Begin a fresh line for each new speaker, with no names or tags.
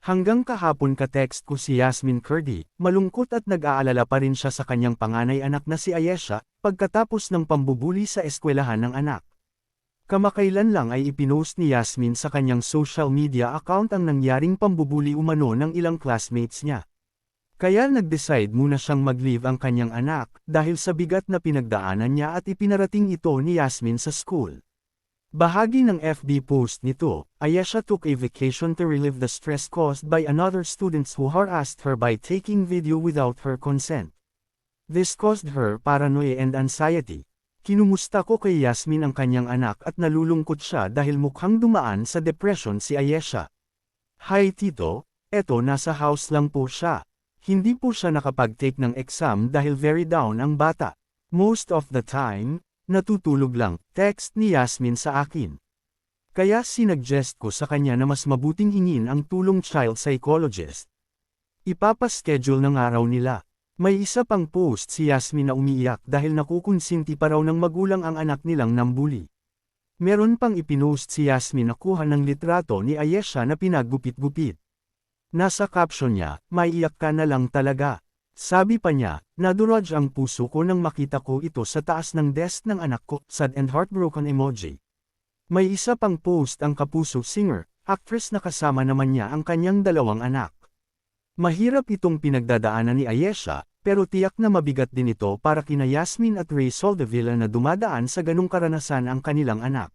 Hanggang kahapon ka-text ko si Yasmin Kurdi, malungkot at nag-aalala pa rin siya sa kanyang panganay anak na si Ayesha, pagkatapos ng pambubuli sa eskwelahan ng anak. Kamakailan lang ay ipinost ni Yasmin sa kanyang social media account ang nangyaring pambubuli umano ng ilang classmates niya. Kaya nag-decide muna siyang mag-leave ang kanyang anak, dahil sa bigat na pinagdaanan niya at ipinarating ito ni Yasmin sa school. Bahagi ng FB post nito, Ayesha took a vacation to relieve the stress caused by another students who harassed her by taking video without her consent. This caused her paranoia and anxiety. Kinumusta ko kay Yasmin ang kanyang anak at nalulungkot siya dahil mukhang dumaan sa depression si Ayesha. Hi Tito, eto nasa house lang po siya. Hindi po siya nakapag-take ng exam dahil very down ang bata. Most of the time, natutulog lang, text ni Yasmin sa akin. Kaya sinuggest ko sa kanya na mas mabuting hingin ang tulong child psychologist. Ipapaschedule ng araw nila. May isa pang post si Yasmin na umiiyak dahil nakukonsinti pa raw ng magulang ang anak nilang nambuli. Meron pang ipinost si Yasmin na kuha ng litrato ni Ayesha na pinaggupit-gupit. Nasa caption niya, may iyak ka na lang talaga. Sabi pa niya, naduraj ang puso ko nang makita ko ito sa taas ng desk ng anak ko, sad and heartbroken emoji. May isa pang post ang kapuso singer, actress na kasama naman niya ang kanyang dalawang anak. Mahirap itong pinagdadaanan ni Ayesha, pero tiyak na mabigat din ito para kina Yasmin at Ray Soldevilla na dumadaan sa ganong karanasan ang kanilang anak.